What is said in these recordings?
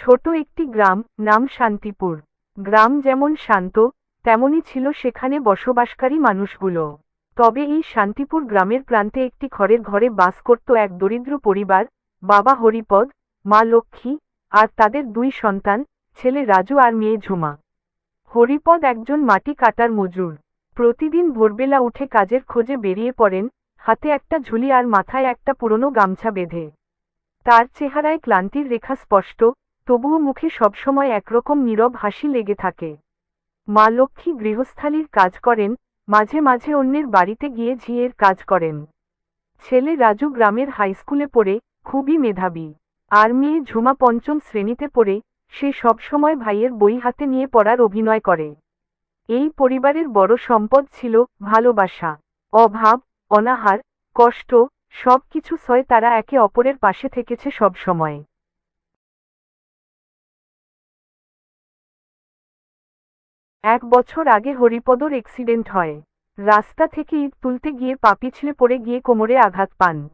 ছোট একটি গ্রাম, নাম শান্তিপুর। গ্রাম যেমন শান্ত তেমনই ছিল সেখানে বসবাসকারী মানুষগুলো। তবে এই শান্তিপুর গ্রামের প্রান্তে একটি ঘরের ঘরে বাস করত এক দরিদ্র পরিবার, বাবা হরিপদ, মা লক্ষ্মী, আর তাদের দুই সন্তান, ছেলে রাজু আর মেয়ে ঝুমা। হরিপদ একজন মাটি কাটার মজুর। প্রতিদিন ভোরবেলা উঠে কাজের খোঁজে বেরিয়ে পড়েন, হাতে একটা ঝুলি আর মাথায় একটা পুরনো গামছা বেঁধে। তার চেহারায় ক্লান্তির রেখা স্পষ্ট তবুও মুখে সবসময় একরকম নীরব হাসি লেগে থাকে। মা লক্ষ্মী গৃহস্থালীর কাজ করেন, মাঝে মাঝে অন্যের বাড়িতে গিয়ে ঝিয়ের কাজ করেন। ছেলে রাজু গ্রামের হাইস্কুলে পড়ে, খুবই মেধাবী। আর মেয়ে ঝুমা পঞ্চম শ্রেণীতে পড়ে, সে সবসময় ভাইয়ের বই হাতে নিয়ে পড়ার অভিনয় করে। এই পরিবারের বড় সম্পদ ছিল ভালোবাসা। অভাব, অনাহার, কষ্ট সব কিছু সয় তারা একে অপরের পাশে থেকেছে সবসময়। এক বছর আগে হরিপদর এক্সিডেন্ট হয়। রাস্তা থেকে ইট তুলতে গিয়ে পা পিছলে পড়ে গিয়ে কোমরে আঘাত পান।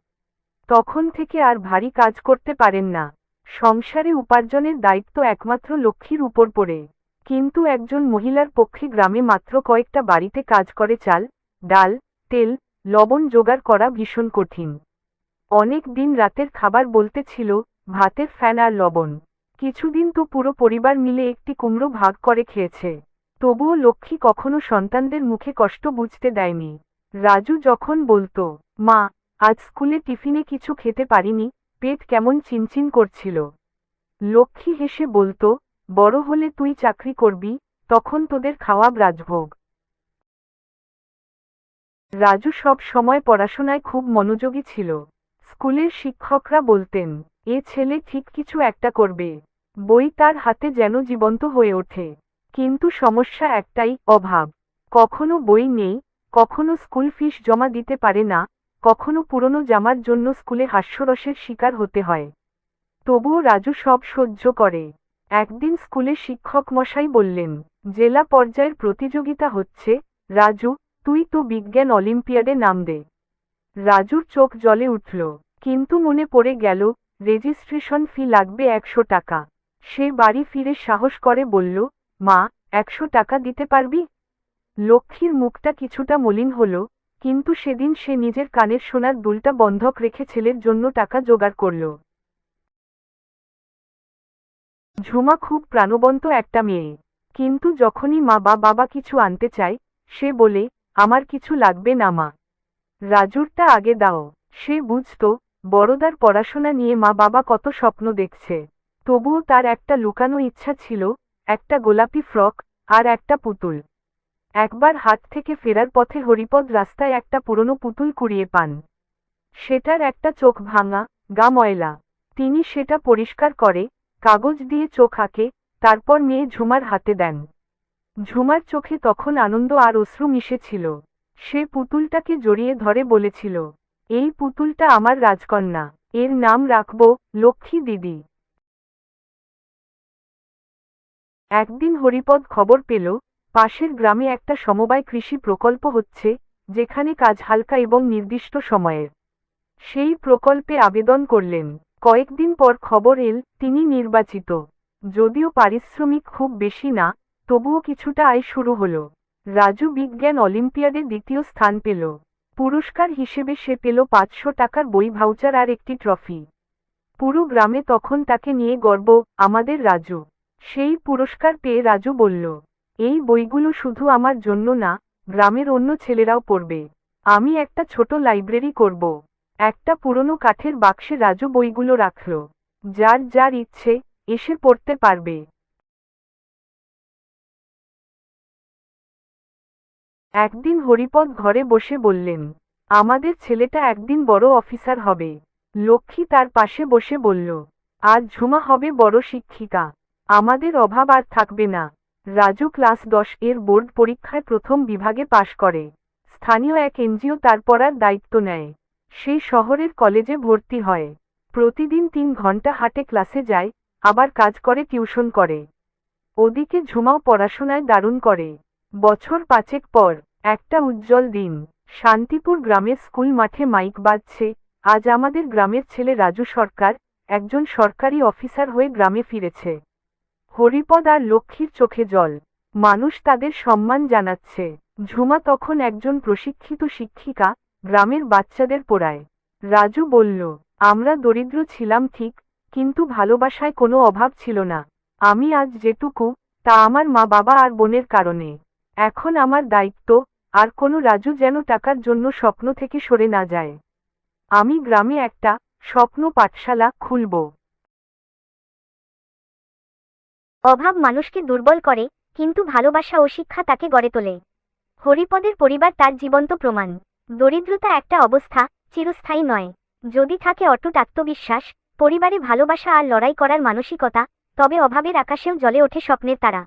তখন থেকে আর ভারী কাজ করতে পারেন না। সংসারে উপার্জনের দায়িত্ব একমাত্র লক্ষ্মীর উপর পড়ে। কিন্তু একজন মহিলার পক্ষে গ্রামে মাত্র কয়েকটা বাড়িতে কাজ করে চাল, ডাল, তেল, লবণ জোগাড় করা ভীষণ কঠিন। অনেক দিন রাতের খাবার বলতে ছিল, ভাতের ফ্যান আর লবণ। কিছুদিন তো পুরো পরিবার মিলে একটি কুমড়ো ভাগ করে খেয়েছে। তবুও লক্ষ্মী কখনো সন্তানদের মুখে কষ্ট বুঝতে দেয়নি। রাজু যখন বলতো, মা, আজ স্কুলে টিফিনে কিছু খেতে পারিনি, পেট কেমন চিনচিন করছিল। লক্ষ্মী হেসে বলতো, বড় হলে তুই চাকরি করবি, তখন তোদের খাওয়া রাজভোগ রাজু সব সময় পড়াশোনায় খুব মনোযোগী ছিল। স্কুলের শিক্ষকরা বলতেন, এ ছেলে ঠিক কিছু একটা করবে। বই তার হাতে যেন জীবন্ত হয়ে ওঠে। কিন্তু সমস্যা একটাই, অভাব। কখনো বই নেই, কখনো স্কুল ফিস জমা দিতে পারে না, কখনো পুরনো জামার জন্য স্কুলে হাস্যরসের শিকার হতে হয়। তবুও রাজু সব সহ্য করে। একদিন স্কুলে শিক্ষক মশাই বললেন, জেলা পর্যায়ের প্রতিযোগিতা হচ্ছে, রাজু, তুই তো বিজ্ঞান অলিম্পিয়াডে নাম দে। রাজুর চোখ জলে উঠল, কিন্তু মনে পড়ে গেল, রেজিস্ট্রেশন ফি লাগবে একশো টাকা। সে বাড়ি ফিরে সাহস করে বলল মা, একশো টাকা দিতে পারবি? লক্ষ্মীর মুখটা কিছুটা মলিন হল, কিন্তু সেদিন সে নিজের কানের সোনার দুলটা বন্ধক রেখে ছেলের জন্য টাকা জোগাড় করল। ঝুমা খুব প্রাণবন্ত একটা মেয়ে। কিন্তু যখনই মা বা বাবা কিছু আনতে চায়, সে বলে, আমার কিছু লাগবে না মা। রাজুরটা আগে দাও। সে বুঝত, বড়দার পড়াশোনা নিয়ে মা বাবা কত স্বপ্ন দেখছে। তবুও তার একটা লুকানো ইচ্ছা ছিল একটা গোলাপি ফ্রক আর একটা পুতুল। একবার হাত থেকে ফেরার পথে হরিপদ রাস্তায় একটা পুরনো পুতুল কুড়িয়ে পান। সেটার একটা চোখ ভাঙা, গা ময়লা। তিনি সেটা পরিষ্কার করে, কাগজ দিয়ে চোখ আঁকে, তারপর মেয়ে ঝুমার হাতে দেন। ঝুমার চোখে তখন আনন্দ আর অশ্রু মিশেছিল। সে পুতুলটাকে জড়িয়ে ধরে বলেছিল, এই পুতুলটা আমার রাজকন্যা। এর নাম রাখব লক্ষ্মী দিদি। একদিন হরিপদ খবর পেল, পাশের গ্রামে একটা সমবায় কৃষি প্রকল্প হচ্ছে, যেখানে কাজ হালকা এবং নির্দিষ্ট সময়ের। সেই প্রকল্পে আবেদন করলেন। কয়েকদিন পর খবর এল, তিনি নির্বাচিত। যদিও পারিশ্রমিক খুব বেশি না, তবুও কিছুটা আয় শুরু হল। রাজু বিজ্ঞান অলিম্পিয়াডে দ্বিতীয় স্থান পেল। পুরস্কার হিসেবে সে পেল পাঁচশো টাকার বই ভাউচার আর একটি ট্রফি। পুরো গ্রামে তখন তাকে নিয়ে গর্ব, আমাদের রাজু। সেই পুরস্কার পেয়ে রাজু বলল, এই বইগুলো শুধু আমার জন্য না, গ্রামের অন্য ছেলেরাও পড়বে। আমি একটা ছোট লাইব্রেরি করব। একটা পুরনো কাঠের বাক্সে রাজু বইগুলো রাখল। যার যার ইচ্ছে, এসে পড়তে পারবে। একদিন হরিপদ ঘরে বসে বললেন, আমাদের ছেলেটা একদিন বড় অফিসার হবে। লক্ষ্মী তার পাশে বসে বলল আর ঝুমা হবে বড় শিক্ষিকা। আমাদের অভাব আর থাকবে না। রাজু ক্লাস দশ এর বোর্ড পরীক্ষায় প্রথম বিভাগে পাশ করে। স্থানীয় এক এনজিও তার পড়ার দায়িত্ব নেয়। সে শহরের কলেজে ভর্তি হয়। প্রতিদিন তিন ঘণ্টা হাটে ক্লাসে যায়, আবার কাজ করে, টিউশন করে। ওদিকে ঝুমাও পড়াশোনায় দারুণ করে। বছর পাঁচেক পর একটা উজ্জ্বল দিন। শান্তিপুর গ্রামের স্কুল মাঠে মাইক বাজছে। আজ আমাদের গ্রামের ছেলে রাজু সরকার, একজন সরকারি অফিসার হয়ে গ্রামে ফিরেছে। হরিপদ আর লক্ষ্মীর চোখে জল। মানুষ তাদের সম্মান জানাচ্ছে। ঝুমা তখন একজন প্রশিক্ষিত শিক্ষিকা গ্রামের বাচ্চাদের পড়ায়। রাজু বলল, আমরা দরিদ্র ছিলাম ঠিক, কিন্তু ভালোবাসায় কোনো অভাব ছিল না। আমি আজ যেটুকু, তা আমার মা বাবা আর বোনের কারণে। এখন আমার দায়িত্ব, আর কোনো রাজু যেন টাকার জন্য স্বপ্ন থেকে সরে না যায়। আমি গ্রামে একটা স্বপ্ন পাঠশালা খুলব। অভাব মানুষকে দুর্বল করে, কিন্তু ভালোবাসা ও শিক্ষা তাকে গড়ে তোলে। হরিপদের পরিবার তার জীবন্ত প্রমাণ। দরিদ্রতা একটা অবস্থা, চিরস্থায়ী নয়। যদি থাকে অটুট আত্মবিশ্বাস, পরিবারে ভালোবাসা আর লড়াই করার মানসিকতা, তবে অভাবের আকাশেও জ্বলে ওঠে স্বপ্নের তারা।